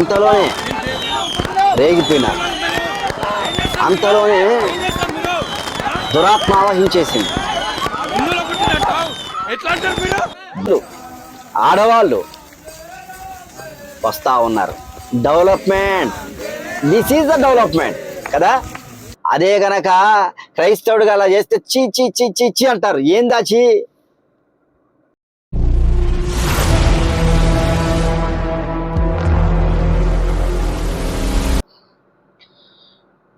అంతలోనే రేగిపోయినా. అంతలోనే దురాత్మ ఆవహించేసింది. ఆడవాళ్ళు వస్తా ఉన్నారు. Development. This is the development కదా? అదే గనక క్రైస్తవుడిగా అలా చేస్తే చీ చీ చీ చీ చీ అంటారు. ఏందా చీ?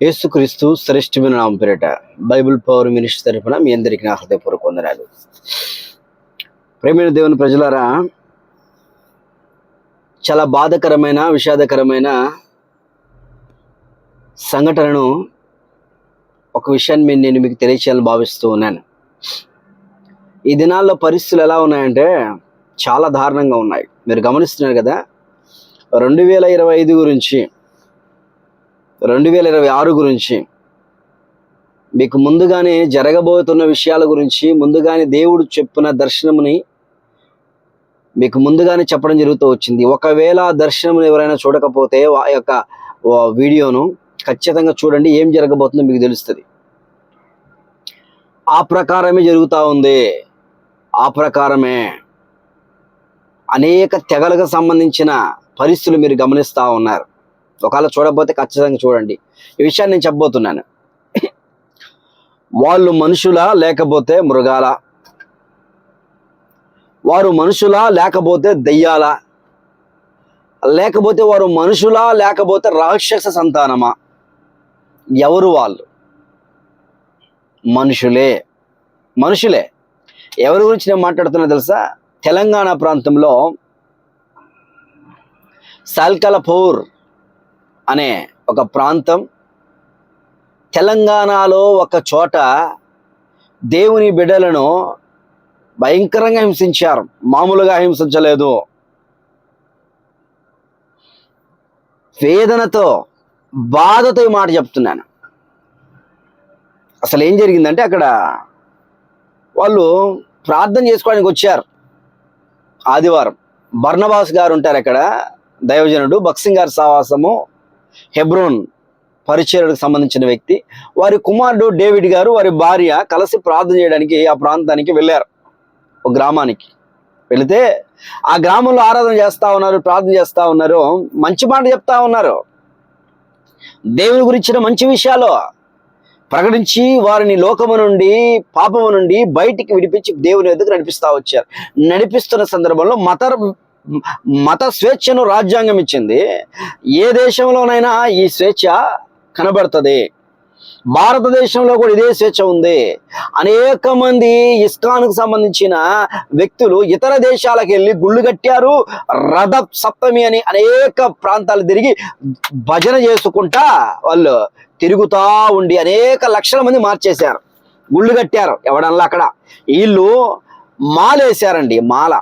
యేసుక్రీస్తు శ్రేష్ఠమైన నామం పేరిట బైబిల్ పవర్ మినిస్టర్ తరఫున మీ అందరికీ నా హృదయపూర్వక వందనాలు. ప్రేమైన దేవుని ప్రజలారా చాలా బాధకరమైన విషాదకరమైన సంఘటనను ఒక విషయాన్ని మీ- నేను మీకు తెలియచేయాలని భావిస్తూ ఉన్నాను. ఈ దినాల్లో పరిస్థితులు ఎలా ఉన్నాయంటే చాలా దారుణంగా ఉన్నాయి. మీరు గమనిస్తున్నారు కదా రెండు వేల ఇరవై ఐదు గురించి రెండు వేల ఇరవై ఆరు గురించి మీకు ముందుగానే జరగబోతున్న విషయాల గురించి ముందుగానే దేవుడు చెప్పిన దర్శనముని మీకు ముందుగానే చెప్పడం జరుగుతూ వచ్చింది. ఒకవేళ ఆ దర్శనం ఎవరైనా చూడకపోతే ఆ యొక్క వీడియోను ఖచ్చితంగా చూడండి ఏం జరగబోతుందో మీకు తెలుస్తుంది. ఆ ప్రకారమే జరుగుతూ ఉంది. ఆ ప్రకారమే అనేక తెగలకు సంబంధించిన పరిస్థితులు మీరు గమనిస్తూ ఉన్నారు. ఒకవేళ చూడకపోతే ఖచ్చితంగా చూడండి. ఈ విషయాన్ని నేను చెప్పబోతున్నాను. వాళ్ళు మనుషులా లేకపోతే మృగాల? వారు మనుషులా లేకపోతే దెయ్యాల? లేకపోతే వారు మనుషులా లేకపోతే రాక్షస సంతానమా? ఎవరు వాళ్ళు? మనుషులే. మనుషులే. ఎవరి గురించి నేను మాట్లాడుతున్నా తెలుసా? తెలంగాణ ప్రాంతంలో సాల్కలపూర్ అనే ఒక ప్రాంతం. తెలంగాణలో ఒక చోట దేవుని బిడ్డలను భయంకరంగా హింసించారు. మామూలుగా హింసించలేదు. వేదనతో బాధతో ఈ మాట చెప్తున్నాను. అసలు ఏం జరిగిందంటే అక్కడ వాళ్ళు ప్రార్థన చేసుకోవడానికి వచ్చారు. ఆదివారం. బర్నబాస్ గారు ఉంటారు అక్కడ. దైవజనుడు బక్సింగ్ గారి సావాసము హెబ్రోన్ పరిచయకు సంబంధించిన వ్యక్తి. వారి కుమారుడు డేవిడ్ గారు వారి భార్య కలిసి ప్రార్థన చేయడానికి ఆ ప్రాంతానికి వెళ్ళారు. ఒక గ్రామానికి. వెళితే ఆ గ్రామంలో ఆరాధన చేస్తా ఉన్నారు ప్రార్థన చేస్తా ఉన్నారు మంచి మాట చెప్తా ఉన్నారు. దేవుని గురించిన మంచి విషయాలు ప్రకటించి వారిని లోకము నుండి పాపము నుండి బయటికి విడిపించి దేవుని ఎదుగు నడిపిస్తా వచ్చారు. నడిపిస్తున్న సందర్భంలో మత మత స్వేచ్ఛను రాజ్యాంగం ఇచ్చింది. ఏ దేశంలోనైనా ఈ స్వేచ్ఛ కనబడుతుంది. భారతదేశంలో కూడా ఇదే స్వేచ్ఛ ఉంది. అనేక మంది ఇస్కాన్కు సంబంధించిన వ్యక్తులు ఇతర దేశాలకు వెళ్ళి గుళ్ళు కట్టారు. రథ సప్తమి అని అనేక ప్రాంతాలు తిరిగి భజన చేసుకుంటా వాళ్ళు తిరుగుతా ఉండి అనేక లక్షల మంది మార్చేశారు. గుళ్ళు కట్టారు ఎవడల్లా అక్కడ. వీళ్ళు మాలేశారండి మాల.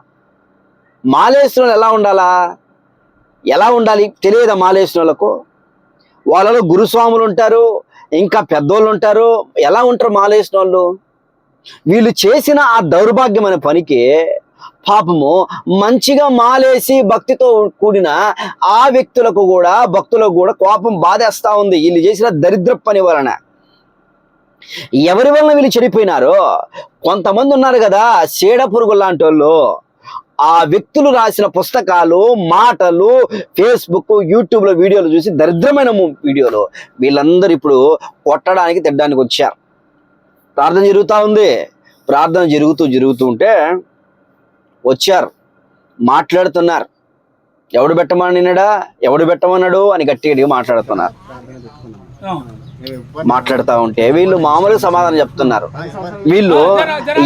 మాలేసిన ఎలా ఉండాలా? ఎలా ఉండాలి? తెలియదా మాలేసిన వాళ్ళకు వాళ్ళలో గురుస్వాములు ఉంటారు ఇంకా పెద్దోళ్ళు ఉంటారు. ఎలా ఉంటారు మాలేసిన వాళ్ళు వీళ్ళు చేసిన ఆ దౌర్భాగ్యమైన పనికి పాపము మంచిగా మాలేసి భక్తితో కూడిన ఆ వ్యక్తులకు కూడా భక్తులకు కూడా కోపం బాధేస్తా ఉంది. వీళ్ళు చేసిన దరిద్ర పని వలన. ఎవరి వలన వీళ్ళు చెడిపోయినారో? కొంతమంది ఉన్నారు కదా చీడ పురుగు లాంటి వాళ్ళు ఆ వ్యక్తులు రాసిన పుస్తకాలు మాటలు ఫేస్బుక్ యూట్యూబ్లో వీడియోలు చూసి దరిద్రమైన వీడియోలు. వీళ్ళందరూ ఇప్పుడు కొట్టడానికి తిట్టడానికి వచ్చారు. ప్రార్థన జరుగుతూ ఉంది. ప్రార్థన జరుగుతూ జరుగుతూ ఉంటే వచ్చారు. మాట్లాడుతున్నారు. ఎవడు పెట్టమన్నాడా ఎవడు పెట్టమన్నాడు? అని గట్టి గట్టిగా మాట్లాడుతున్నారు. మాట్లాడుతూ ఉంటే వీళ్ళు మామూలుగా సమాధానం చెప్తున్నారు. వీళ్ళు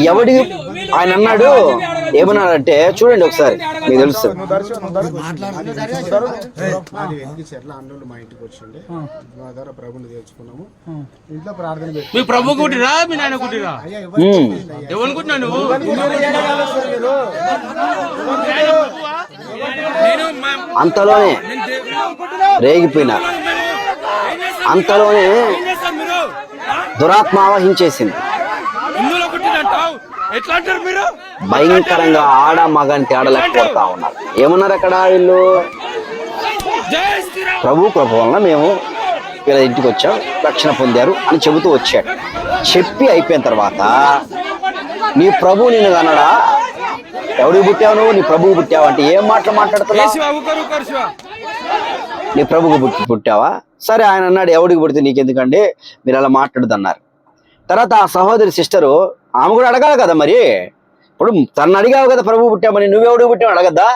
ఎవడి ఆయన అన్నాడు ఏమన్నాడంటే చూడండి ఒకసారి మీకు తెలుసు. మాది వెలిగించి ఎట్లా అన్నులు మా ఇంటికి వచ్చిండే మా ద్వారా ప్రభుని తెచ్చుకున్నాము ఇంట్లో ప్రార్థన పెట్టి మీ ప్రభు కుట్టిరా మీ నాయన ఎవరు. ఎవరుకుంటున్నావు నువ్వు? అంతలోనే చేస్తాం? అంతలోనే? దురాత్మ ఆవహించేసింది. భయంకరంగా ఆడ మగని తేడలేకపోతా ఉన్నారు. ఏమన్నారు అక్కడ వీళ్ళు? ప్రభు కృప వలన మేము వీళ్ళ ఇంటికి వచ్చాం రక్షణ పొందారు అని చెబుతూ వచ్చాడు. చెప్పి అయిపోయిన తర్వాత నీ ప్రభు నిన్ను కనడా? ఎవడికి పుట్టావు నువ్వు? నీ ప్రభువు పుట్టావు? అంటే ఏం మాటలు మాట్లాడుతున్నావు? నీ ప్రభువు పుట్టి పుట్టావా? సరే ఆయన అన్నాడు ఎవడికి పుడితే నీకెందుకండి? మీరు అలా మాట్లాడదు అన్నారు తర్వాత ఆ సహోదరి సిస్టరు ఆమె కూడా అడగాలి కదా మరి? ఇప్పుడు తను అడిగావు కదా ప్రభు పుట్టామని నువ్వెవడు పుట్టావు అడగద్దా?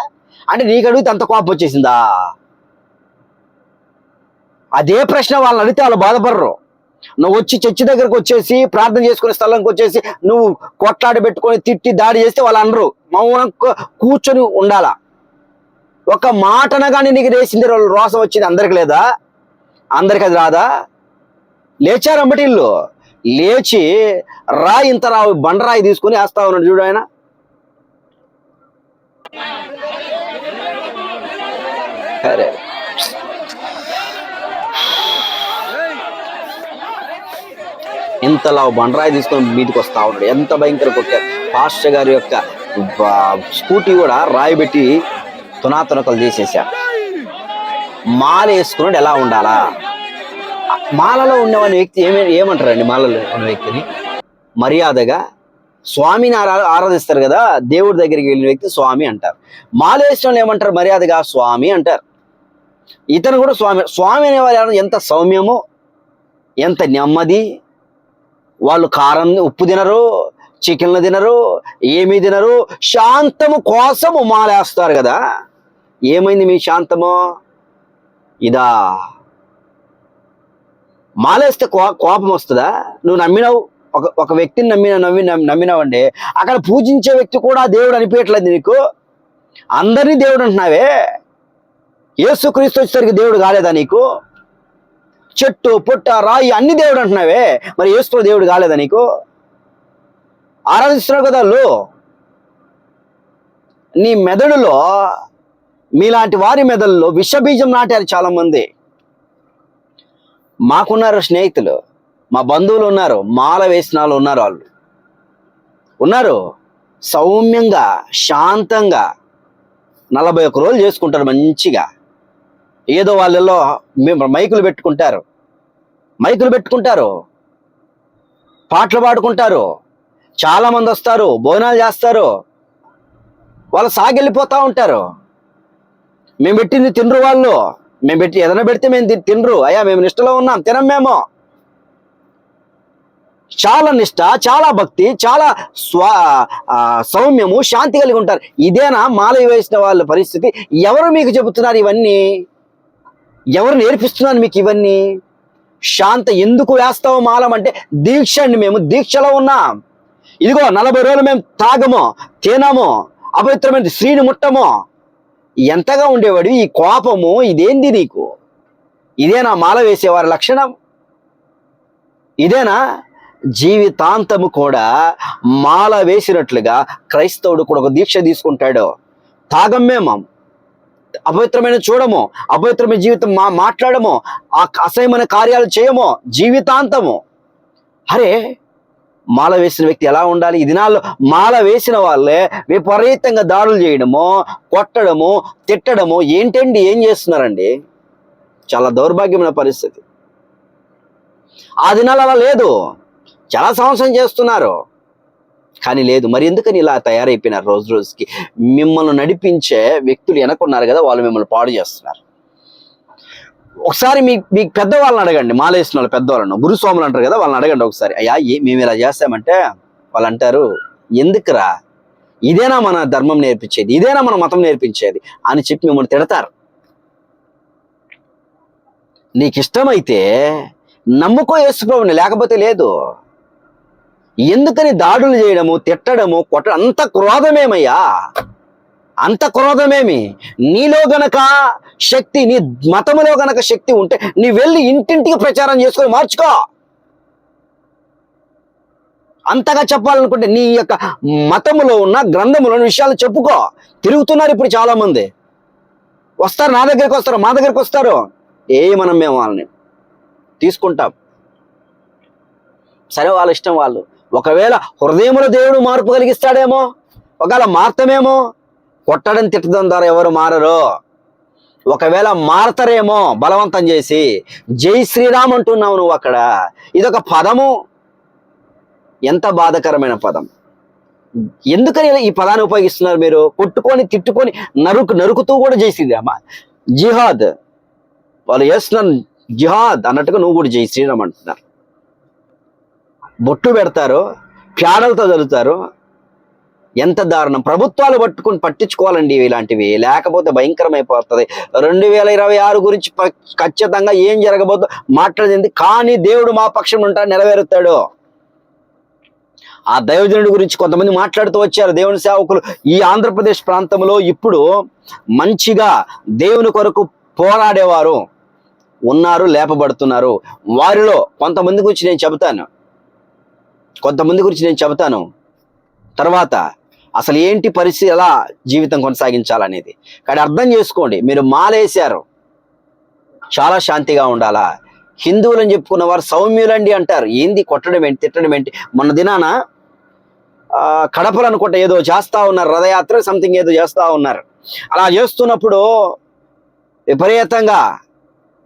అంటే నీకు అడిగితే అంత కోపం వచ్చేసిందా? అదే ప్రశ్న వాళ్ళని అడిగితే వాళ్ళు బాధపడరు. నువ్వు వచ్చి చర్చి దగ్గరకు వచ్చేసి ప్రార్థన చేసుకునే స్థలంకి వచ్చేసి నువ్వు కొట్లాడి పెట్టుకొని తిట్టి దాడి చేస్తే వాళ్ళు అనరు. మౌనం కూర్చొని ఉండాలా? ఒక మాటనగానే నీకు రేసింది వాళ్ళు రోసం వచ్చింది అందరికి లేదా? అందరికి అది రాదా? లేచారు అమ్మటి ఇల్లు లేచి రాయి ఇంత రావు బండరాయి తీసుకుని వేస్తా ఉన్నాడు చూడు ఆయన. సరే ఇంతలా బండరాయి తీసుకొని మీదకి వస్తా ఉన్నాడు. ఎంత భయంకర కొట్టారు పాస్టర్ గారి యొక్క స్కూటీ కూడా రాయి పెట్టి తునాతునకలు చేసేసారు మాల వేసుకున్నాడు ఎలా ఉండాలా? మాలలో ఉన్నవాని వ్యక్తి ఏమే ఏమంటారండి మాలలో ఉన్న వ్యక్తిని? మర్యాదగా స్వామిని ఆరా ఆరాధిస్తారు కదా దేవుడి దగ్గరికి వెళ్ళిన వ్యక్తి స్వామి అంటారు. మాల వేసిన ఏమంటారు? మర్యాదగా స్వామి అంటారు. ఇతను కూడా స్వామి స్వామి అనేవారు ఎంత సౌమ్యము ఎంత నెమ్మది వాళ్ళు కారం ఉప్పు తినరు చికెన్లు తినరు ఏమీ తినరు శాంతము కోసము మాలేస్తారు కదా. ఏమైంది మీ శాంతము? ఇదా మాలేస్తే కోపం వస్తుందా? నువ్వు నమ్మినావు? ఒక ఒక వ్యక్తిని నమ్మిన నమ్మి నమ్మినావండి. అక్కడ పూజించే వ్యక్తి కూడా దేవుడు అనిపించట్లేదు నీకు? అందరినీ దేవుడు అంటున్నావే? యేసుక్రీస్తు వచ్చేసరికి దేవుడు కాలేదా నీకు? చెట్టు పుట్ట రాయి అన్ని దేవుడు అంటున్నావే. మరి యేసు దేవుడు కాలేదా నీకు? ఆరాధిస్తున్నావు కదా లో నీ మెదడులో మీలాంటి వారి మెదడులో విషబీజం నాటారు చాలా మంది మాకున్నారు స్నేహితులు మా బంధువులు ఉన్నారు మాల వేసిన వాళ్ళు ఉన్నారు వాళ్ళు. ఉన్నారు. సౌమ్యంగా శాంతంగా నలభై ఒక్క రోజులు చేసుకుంటారు మంచిగా. ఏదో వాళ్ళలో మేము మైకులు పెట్టుకుంటారు. మైకులు పెట్టుకుంటారు. పాటలు పాడుకుంటారు. చాలా మంది వస్తారు భోజనాలు చేస్తారు. వాళ్ళు సాగెళ్ళిపోతూ ఉంటారు. మేము పెట్టింది తినరు వాళ్ళు. మేము పెట్టి ఏదైనా పెడితే మేము తినరు. అయ్యా మేము నిష్టలో ఉన్నాం. తినం మేము. చాలా నిష్ట చాలా భక్తి చాలా స్వా సౌమ్యము శాంతి కలిగి ఉంటారు. ఇదేనా మాల వేసిన వాళ్ళ పరిస్థితి? ఎవరు మీకు చెబుతున్నారు ఇవన్నీ? ఎవరు నేర్పిస్తున్నారు మీకు ఇవన్నీ? శాంత ఎందుకు వేస్తావు మాలం అంటే దీక్ష అండి మేము. దీక్షలో ఉన్నాం. ఇదిగో నలభై రోజులు మేము తాగము తినము అపవిత్రమైన స్త్రీని ముట్టము. ఎంతగా ఉండేవాడు? ఈ కోపము ఇదేంది నీకు? ఇదేనా మాల వేసేవారి లక్షణం? ఇదేనా? జీవితాంతము కూడా మాల వేసినట్లుగా క్రైస్తవుడు కూడా ఒక దీక్ష తీసుకుంటాడు. తాగం మాం. అపవిత్రమైన చూడము అపవిత్రమైన జీవితం మా మాట్లాడము ఆ అసహ్యమైన కార్యాలు చేయము జీవితాంతము. అరే మాల వేసిన వ్యక్తి ఎలా ఉండాలి? ఈ దినాల్లో మాల వేసిన వాళ్ళే విపరీతంగా దాడులు చేయడము కొట్టడము తిట్టడము ఏంటండి? ఏం చేస్తున్నారండి? చాలా దౌర్భాగ్యమైన పరిస్థితి. ఆ దినాలు అలా లేదు. చాలా సంవత్సరం చేస్తున్నారు. కానీ లేదు. మరి ఎందుకని ఇలా తయారైపోయినారు రోజు రోజుకి? మిమ్మల్ని నడిపించే వ్యక్తులు వెనకున్నారు కదా వాళ్ళు మిమ్మల్ని పాడు చేస్తున్నారు. ఒకసారి మీ మీ పెద్దవాళ్ళని అడగండి. మాలేసిన వాళ్ళు పెద్దవాళ్ళను. గురుస్వాములు అంటారు కదా వాళ్ళని అడగండి ఒకసారి. అయ్యా మేము ఇలా చేస్తామంటే వాళ్ళు అంటారు ఎందుకురా? ఇదేనా మన ధర్మం నేర్పించేది? ఇదేనా మన మతం నేర్పించేది? అని చెప్పి మిమ్మల్ని తిడతారు. నీకు ఇష్టమైతే నమ్ముకో యేసుప్రభుని లేకపోతే లేదు. ఎందుకని దాడులు చేయడము తిట్టడము కొట్ట అంత క్రోధమేమయ్యా? అంత క్రోధమేమి? నీలో గనక శక్తి నీ మతములో గనక శక్తి ఉంటే నీ వెళ్ళి ఇంటింటికి ప్రచారం చేసుకొని మార్చుకో. అంతగా చెప్పాలనుకుంటే నీ యొక్క మతములో ఉన్న గ్రంథములోని విషయాలు చెప్పుకో. తిరుగుతున్నారు ఇప్పుడు చాలా మంది వస్తారు నా దగ్గరికి వస్తారు మా దగ్గరికి వస్తారు. ఏ మనం మేము వాళ్ళని? తీసుకుంటాం. సరే వాళ్ళ ఇష్టం వాళ్ళు. ఒకవేళ హృదయంలో దేవుడు మార్పు కలిగిస్తాడేమో? ఒకవేళ మార్తమేమో? కొట్టడం తిట్టడం ద్వారా ఎవరు మారరు? ఒకవేళ మారతారేమో బలవంతం చేసి జై శ్రీరామ్ అంటున్నావు నువ్వు అక్కడ. ఇదొక పదము. ఎంత బాధకరమైన పదం. ఎందుకని ఈ పదాన్ని ఉపయోగిస్తున్నారు మీరు? కొట్టుకొని తిట్టుకొని నరుకు నరుకుతూ కూడా జై శ్రీరామ. జిహాద్. వాళ్ళు చేస్తున్నారు జిహాద్ అన్నట్టుగా నువ్వు కూడా జై శ్రీరామ్ అంటున్నారు. బొట్టు పెడతారు ప్యాడలతో చదువుతారు ఎంత దారుణం. ప్రభుత్వాలు పట్టుకుని పట్టించుకోవాలండి ఇలాంటివి. లేకపోతే భయంకరమైపోతుంది. రెండు వేల ఇరవై ఆరు గురించి ప- ఖచ్చితంగా ఏం జరగబోతో మాట్లాడింది కానీ దేవుడు మా పక్షం ఉంటాడు నెరవేరుతాడు. ఆ దైవజనుడి గురించి కొంతమంది మాట్లాడుతూ వచ్చారు. దేవుని సేవకులు ఈ ఆంధ్రప్రదేశ్ ప్రాంతంలో ఇప్పుడు మంచిగా దేవుని కొరకు పోరాడేవారు ఉన్నారు లేపబడుతున్నారు. వారిలో కొంతమంది గురించి నేను చెబుతాను. కొంతమంది గురించి నేను చెబుతాను. తర్వాత అసలు ఏంటి పరిస్థితి? ఎలా జీవితం కొనసాగించాలనేది. కానీ అర్థం చేసుకోండి మీరు మాలేశారు. చాలా శాంతిగా ఉండాలా? హిందువులని చెప్పుకున్న వారు సౌమ్యులండి అంటారు. ఏంది? కొట్టడం ఏంటి? తిట్టడం ఏంటి? మొన్న దినాన ఆ, కడపలు అనుకుంటే ఏదో చేస్తా ఉన్నారు రథయాత్ర సంథింగ్ ఏదో చేస్తా ఉన్నారు. అలా చేస్తున్నప్పుడు విపరీతంగా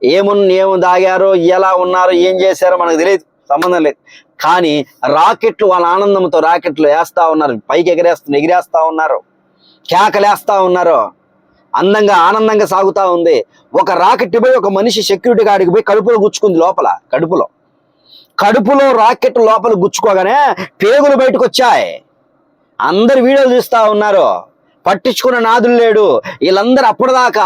ఏమున్ ఏం దాగారు ఎలా ఉన్నారు ఏం చేశారో మనకు తెలియదు. సంబంధం లేదు. కానీ రాకెట్లు వాళ్ళ ఆనందంతో రాకెట్లు వేస్తా ఉన్నారు. పైకి ఎగిరేస్తు ఎగిరేస్తా ఉన్నారు. కేకలేస్తా ఉన్నారు. అందంగా ఆనందంగా సాగుతా ఉంది. ఒక రాకెట్ పోయి ఒక మనిషి సెక్యూరిటీ గార్డుకి పోయి కడుపులో గుచ్చుకుంది లోపల కడుపులో. కడుపులో రాకెట్ లోపల గుచ్చుకోగానే పేగులు బయటకు వచ్చాయి అందరు వీడియోలు చూస్తా ఉన్నారు. పట్టించుకున్న నాదులు లేడు. వీళ్ళందరూ అప్పటిదాకా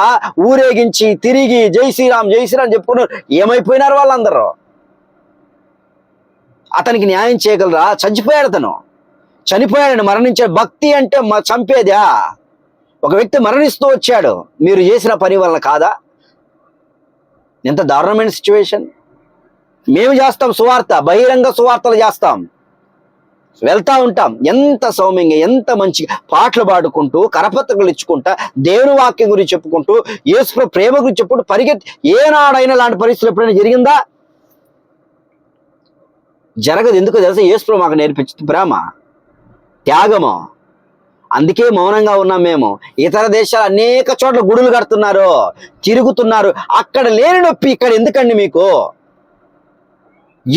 ఊరేగించి తిరిగి జై శ్రీరామ్ జై శ్రీరామ్ చెప్పుకున్నారు ఏమైపోయినారు వాళ్ళందరూ? అతనికి న్యాయం చేయగలరా? చచ్చిపోయాడు అతను. చనిపోయాడని మరణించాడు భక్తి అంటే చంపేదా? ఒక వ్యక్తి మరణిస్తూ వచ్చాడు. మీరు చేసిన పని వల్ల కాదా? ఎంత దారుణమైన సిచ్యువేషన్ మేము చేస్తాం సువార్త బహిరంగ సువార్తలు చేస్తాం. వెళ్తా ఉంటాం. ఎంత సౌమ్యంగా ఎంత మంచిగా పాటలు పాడుకుంటూ కరపత్రికలు ఇచ్చుకుంటా దేవుని వాక్యం గురించి చెప్పుకుంటూ యేసు ప్రేమ గురించి చెప్పుకుంటూ పరిగెత్తి ఏనాడైనా లాంటి పరిస్థితులు ఎప్పుడైనా జరిగిందా? జరగదు. ఎందుకు తెలుసా? యేసు మాకు నేర్పించింది ప్రేమ త్యాగము. అందుకే మౌనంగా ఉన్నాం మేము. ఇతర దేశాలు అనేక చోట్ల గుడులు కడుతున్నారు తిరుగుతున్నారు. అక్కడ లేని నొప్పి ఇక్కడ ఎందుకండి మీకు?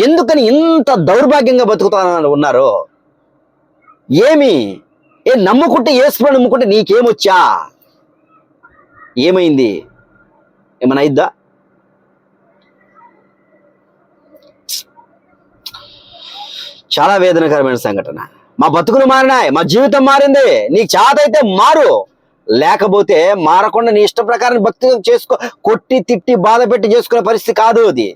ఎందుకని ఇంత దౌర్భాగ్యంగా బతుకుతా ఉన్నారు? ఏమి? ఏ నమ్ముకుంటే ఏసుప్రభు నమ్ముకుంటే నీకేమొచ్చా? ఏమైంది? ఏమైనా అయిద్దా చాలా వేదనకరమైన సంఘటన. మా బతుకులు మారినాయి మా జీవితం మారింది నీకు చాతైతే మారు. లేకపోతే మారకుండా నీ ఇష్ట ప్రకారం భక్తి చేసుకో కొట్టి తిట్టి బాధ పెట్టి చేసుకునే పరిస్థితి కాదు అది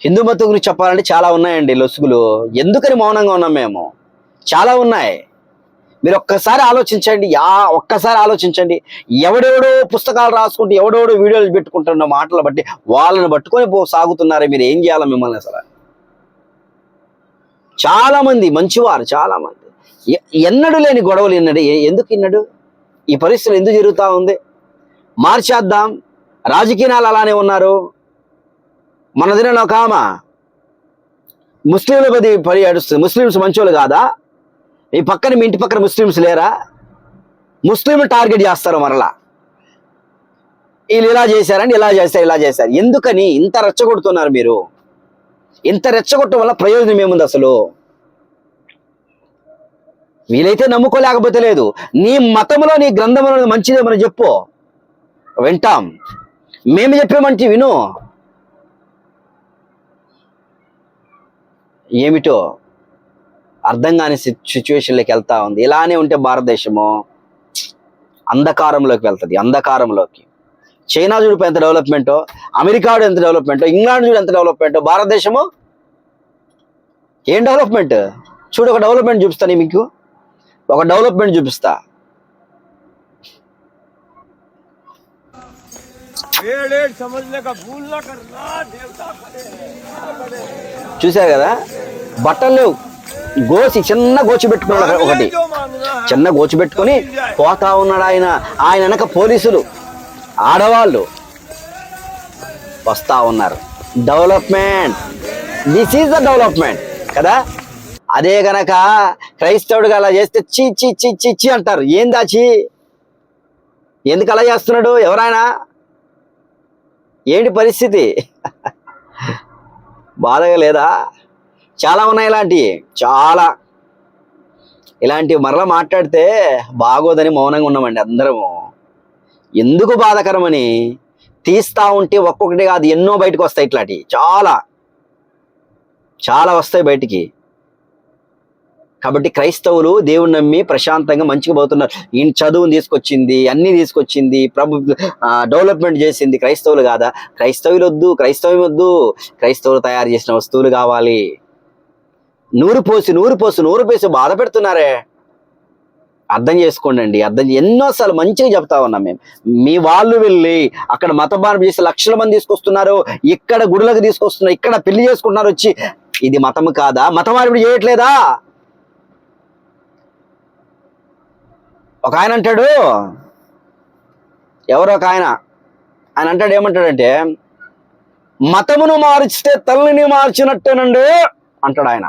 హిందూ మతం గురించి చెప్పాలంటే చాలా ఉన్నాయండి లొసుగులు. ఎందుకని మౌనంగా ఉన్నాం మేము? చాలా ఉన్నాయి. మీరు ఒక్కసారి ఆలోచించండి యా ఒక్కసారి ఆలోచించండి. ఎవడెవడో పుస్తకాలు రాసుకుంటూ ఎవడెవడో వీడియోలు పెట్టుకుంటున్న మాటలు బట్టి వాళ్ళని పట్టుకొని పో సాగుతున్నారే మీరు ఏం చేయాలి మిమ్మల్ని అసలు? చాలా మంది మంచివారు చాలా మంది ఎన్నడూ లేని గొడవలు ఎన్నడు ఎందుకు ఇన్నడు? ఈ పరిస్థితులు ఎందుకు జరుగుతూ ఉంది? మార్చేద్దాం. రాజకీయాలు అలానే ఉన్నారు. మన దిన ఒక ఆమె ముస్లింల పది పడి ఏడుస్తుంది. ముస్లిమ్స్ మంచోళ్ళు కాదా? ఈ పక్కన మీ ఇంటి పక్కన ముస్లిమ్స్ లేరా? ముస్లింలు టార్గెట్ చేస్తారు మరలా. వీళ్ళు ఇలా చేశారని ఇలా చేశారు ఇలా చేశారు. ఎందుకని? ఇంత రెచ్చగొడుతున్నారు మీరు. ఇంత రెచ్చగొట్టడం వల్ల ప్రయోజనం ఏముంది అసలు? వీలైతే నమ్ముకోలేకపోతే లేదు. నీ మతంలో నీ గ్రంథంలో మంచిదేమని చెప్పు. వింటాం. మేము చెప్పామంటే విను. ఏమిటో? అర్థం కాని సిచ్యువేషన్లోకి వెళ్తా ఉంది. ఇలానే ఉంటే భారతదేశము అంధకారంలోకి వెళ్తుంది. అంధకారంలోకి. చైనా చూడు ఎంత డెవలప్మెంటో అమెరికాడు ఎంత డెవలప్మెంటో ఇంగ్లాండ్ చూడు ఎంత డెవలప్మెంటో భారతదేశము ఏం డెవలప్మెంట్? చూడు ఒక డెవలప్మెంట్ చూపిస్తాను మీకు. ఒక డెవలప్మెంట్ చూపిస్తా. చూశారు కదా? బట్టలు లేవు. గోసి చిన్న గోచి పెట్టుకున్నాడు ఒకటి. చిన్న గోచి పెట్టుకుని పోతా ఉన్నాడు ఆయన. ఆయన వెనక పోలీసులు ఆడవాళ్ళు వస్తా ఉన్నారు. Development. This is the development. కదా? అదే గనక క్రైస్తవుడు అలా చేస్తే చి చి చి చి చి అంటారు. ఏందాచి ఎందుకు అలా చేస్తున్నాడు? ఎవరైనా ఏంటి పరిస్థితి? బాధగా లేదా? చాలా ఉన్నాయి ఇలాంటివి చాలా. ఇలాంటివి మరలా మాట్లాడితే బాగోదని మౌనంగా ఉన్నామండి అందరము. ఎందుకు బాధకరమని? తీస్తా ఉంటే ఒక్కొక్కటి కాదు ఎన్నో బయటకు వస్తాయి ఇట్లాంటివి చాలా. చాలా వస్తాయి బయటికి. కాబట్టి క్రైస్తవులు దేవుని నమ్మి ప్రశాంతంగా మంచిగా పోతున్నారు. ఈయన చదువుని తీసుకొచ్చింది అన్ని తీసుకొచ్చింది ప్రభు డెవలప్మెంట్ చేసింది క్రైస్తవులు కాదా? క్రైస్తవులు వద్దు క్రైస్తవం వద్దు క్రైస్తవులు తయారు చేసిన వస్తువులు కావాలి. నూరు పోసి నూరు పోసి నూరు పోసి బాధ పెడుతున్నారే? అర్థం చేసుకోండి అండి అర్థం ఎన్నోసార్లు మంచిగా చెప్తా ఉన్నాం మేము. మీ వాళ్ళు వెళ్ళి అక్కడ మత మార్పు చేసి లక్షల మంది తీసుకొస్తున్నారు ఇక్కడ గుడులకు తీసుకొస్తున్నారు ఇక్కడ పెళ్ళి చేసుకుంటున్నారు వచ్చి ఇది మతం కాదా? మత మార్పిడి చేయట్లేదా? ఒక ఆయన అంటాడు. ఎవరో ఒక ఆయన. ఆయన అంటాడు ఏమంటాడంటే మతమును మార్చితే తల్లిని మార్చినట్టేనండి అంటాడు ఆయన.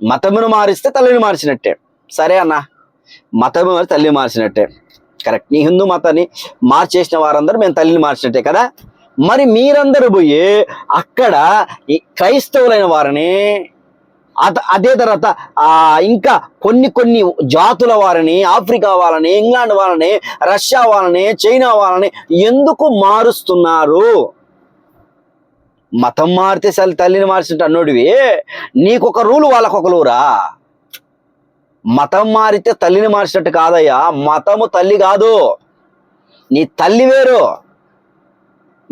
మతమును మారిస్తే తల్లిని మార్చినట్టే. సరే అన్న. మతము మరి తల్లిని మార్చినట్టే. కరెక్ట్ నీ హిందూ మతాన్ని మార్చేసిన వారందరూ మేము తల్లిని మార్చినట్టే కదా? మరి మీరందరూ పోయి అక్కడ ఈ క్రైస్తవులైన వారిని అత అదే తర్వాత ఇంకా కొన్ని కొన్ని జాతుల వారిని ఆఫ్రికా వాళ్ళని ఇంగ్లాండ్ వాళ్ళని రష్యా వాళ్ళని చైనా వాళ్ళని ఎందుకు మారుస్తున్నారు? మతం మారితే సరి తల్లిని మార్చినట్టు అన్నోడివి. నీకు ఒక రూలు వాళ్ళకొక ఒక రూరా మతం మారితే తల్లిని మార్చినట్టు కాదయ్యా. మతము తల్లి కాదు. నీ తల్లి వేరు.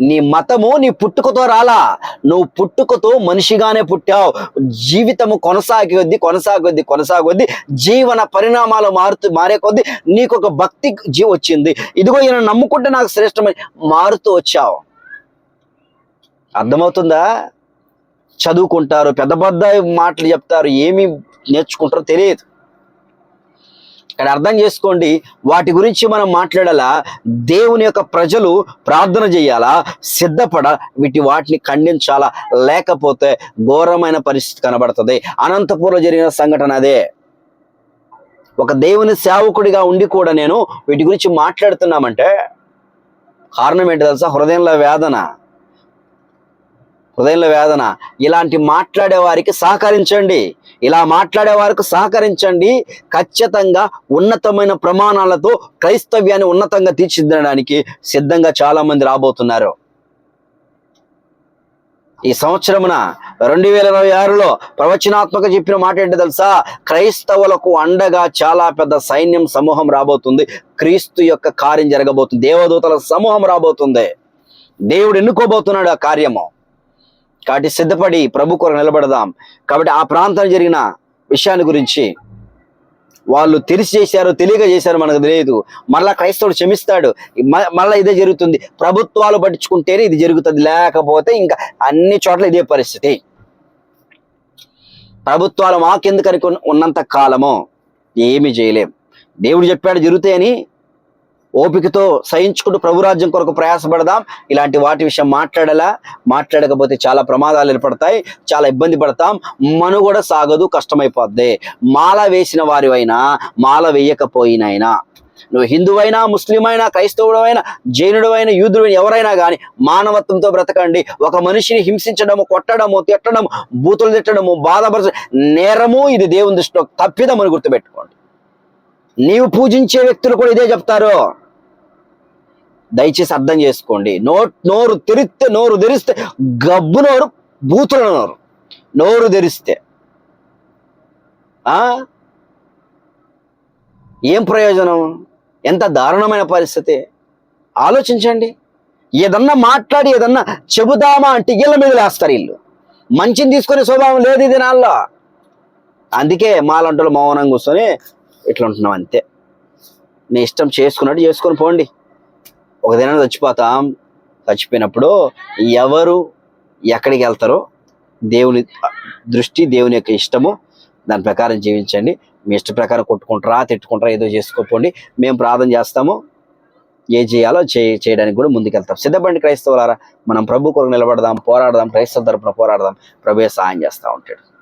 నీ మతము నీ పుట్టుకతో రాలా. నువ్వు పుట్టుకతో మనిషిగానే పుట్టావు. జీవితము కొనసాగొద్ది కొనసాగొద్ది కొనసాగొద్ది జీవన పరిణామాలు మారుతూ మారే కొద్దీ నీకు ఒక భక్తి జీవి వచ్చింది. ఇదిగో ఈయన నమ్ముకుంటే నాకు శ్రేష్టమని మారుతూ వచ్చావు. అర్థమవుతుందా? చదువుకుంటారు పెద్ద పెద్ద మాటలు చెప్తారు ఏమి నేర్చుకుంటారో తెలియదు. ఇక్కడ అర్థం చేసుకోండి వాటి గురించి మనం మాట్లాడాలా? దేవుని యొక్క ప్రజలు ప్రార్థన చేయాలా? సిద్ధపడ? వీటి వాటిని ఖండించాలా? లేకపోతే ఘోరమైన పరిస్థితి కనబడుతుంది. అనంతపురంలో జరిగిన సంఘటన అదే. ఒక దేవుని సేవకుడిగా ఉండి కూడా నేను వీటి గురించి మాట్లాడుతున్నామంటే కారణం ఏంటి తెలుసా? హృదయంలో వేదన. హృదయంలో వేదన. ఇలాంటి మాట్లాడే వారికి సహకరించండి. ఇలా మాట్లాడే వారికి సహకరించండి. ఖచ్చితంగా ఉన్నతమైన ప్రమాణాలతో క్రైస్తవ్యాన్ని ఉన్నతంగా తీర్చిదిద్దడానికి సిద్ధంగా చాలా మంది రాబోతున్నారు. ఈ సంవత్సరమున రెండు వేల ఇరవై ఆరులో ప్రవచనాత్మక చెప్పిన మాట ఏంటి తెలుసా? క్రైస్తవులకు అండగా చాలా పెద్ద సైన్యం సమూహం రాబోతుంది. క్రీస్తు యొక్క కార్యం జరగబోతుంది. దేవదూతల సమూహం రాబోతుంది. దేవుడు ఎన్నుకోబోతున్నాడు ఆ కార్యము? కాబట్టి సిద్ధపడి ప్రభు కొరకు నిలబడదాం. కాబట్టి ఆ ప్రాంతం జరిగిన విషయాన్ని గురించి వాళ్ళు తెలిసి చేశారు తెలియక చేశారు మనకు తెలియదు. మళ్ళా క్రైస్తవుడు క్షమిస్తాడు. మ- ఇదే జరుగుతుంది. ప్రభుత్వాలు పట్టించుకుంటేనే ఇది జరుగుతుంది. లేకపోతే ఇంకా అన్ని చోట్ల ఇదే పరిస్థితి. ప్రభుత్వాలు మాకెందుకు కొన్- ఉన్నంత కాలము ఏమీ చేయలేం. దేవుడు చెప్పాడు జరుగుతాయని ఓపికతో సహించుకుంటూ ప్రభురాజ్యం కొరకు ప్రయాసపడదాం. ఇలాంటి వాటి విషయం మాట్లాడలా. మాట్లాడకపోతే చాలా ప్రమాదాలు ఏర్పడతాయి. చాలా ఇబ్బంది పడతాం. మనుగడ సాగదు కష్టమైపోద్ది. మాల వేసిన వారివైనా మాల వేయకపోయినైనా నువ్వు హిందువైనా ముస్లిం అయినా క్రైస్తవుడైనా జైనుడైనా యూదుడు ఎవరైనా కానీ మానవత్వంతో బ్రతకండి. ఒక మనిషిని హింసించడము కొట్టడము తిట్టడము బూతులు తిట్టడము బాధపరచడం నేరము ఇది దేవుని దృష్టిలో తప్పిదమని గుర్తుపెట్టుకోండి. నీవు పూజించే వ్యక్తులు కూడా ఇదే చెప్తారు. దయచేసి అర్థం చేసుకోండి. నో నోరు తెరిస్తే నోరు తెరిస్తే గబ్బు నోరు బూతుల నోరు. నోరు తెరిస్తే. ఆ? ఏం ప్రయోజనం? ఎంత దారుణమైన పరిస్థితి? ఆలోచించండి. ఏదన్నా మాట్లాడి ఏదన్నా చెబుదామా అంటే ఇళ్ళ మీద లేస్తారు ఇల్లు. మంచిని తీసుకునే స్వభావం లేదు ఇది నాల్లో. అందుకే మాలంటలు మౌనం కూర్చొని ఇట్లా ఉంటున్నాం అంతే. మీ ఇష్టం చేసుకున్నట్టు చేసుకొని పోండి. ఒక దినాన్ని చచ్చిపోతాం. చచ్చిపోయినప్పుడు ఎవరు ఎక్కడికి వెళ్తారో దేవుని దృష్టి దేవుని యొక్క ఇష్టము దాని ప్రకారం జీవించండి. మీ ఇష్ట ప్రకారం కొట్టుకుంటారా తిట్టుకుంటారా ఏదో చేసుకోపోండి మేము ప్రార్థన చేస్తాము. ఏ చేయాలో చే చేయడానికి కూడా ముందుకెళ్తాం. సిద్ధపండి క్రైస్తవులారా. మనం ప్రభు కొరకు నిలబడదాం పోరాడదాం క్రైస్తవ తరపున పోరాడదాం. ప్రభు సహాయం చేస్తూ ఉంటాడు.